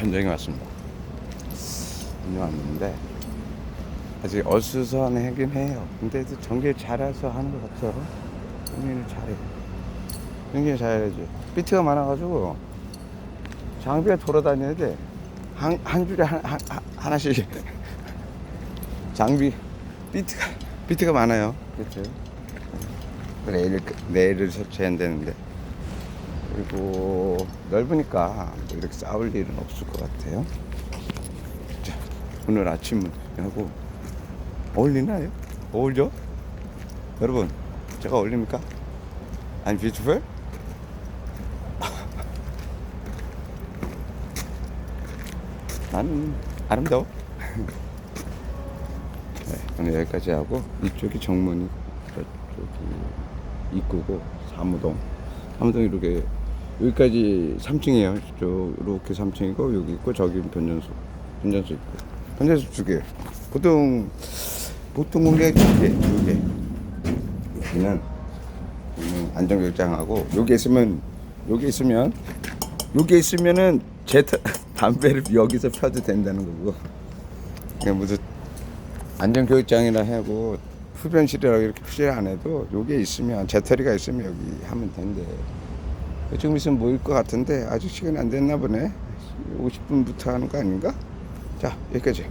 현장에 왔습니다. 현장 왔는데 아직 어수선하긴 해요. 근데 또 전개 잘해서 하는 것 같아요. 전개를 잘해. 전개 잘해야지. 비트가 많아가지고 장비가 돌아다녀야 돼. 한, 한 줄에 한, 한, 한- 하나씩. 장비, 비트가, 비트가 많아요. 그렇죠. 레일을, 레일을 설치해야 되는데. 그리고 넓으니까 뭐 이렇게 싸울 일은 없을 것 같아요. 자, 오늘 아침은 하고 어울리나요? 어울려? 여러분, 제가 어울립니까? I'm beautiful? 나는 아름다워. 네, 오늘 여기까지 하고 이쪽이 정문이 저쪽이 입구고 사무동. 사무동 이렇게 여기까지 3층이에요. 저 이렇게 3층이고 여기 있고 저기 변전소. 변전소 있고. 변전소 두 개. 보통 보통 공개 두 개, 두 개. 여기는 안전교육장하고 여기 있으면 여기 있으면 여기 있으면은 제 타- 담배를 여기서 펴도 된다는 거고 그냥 무슨 안전교육장이라 하고 흡연실이라고 이렇게 표시를 안 해도 여기에 있으면 재터리가 있으면 여기 하면 된대 지금 있으면 모일 것 같은데 아직 시간이 안 됐나 보네 50분부터 하는 거 아닌가? 자 여기까지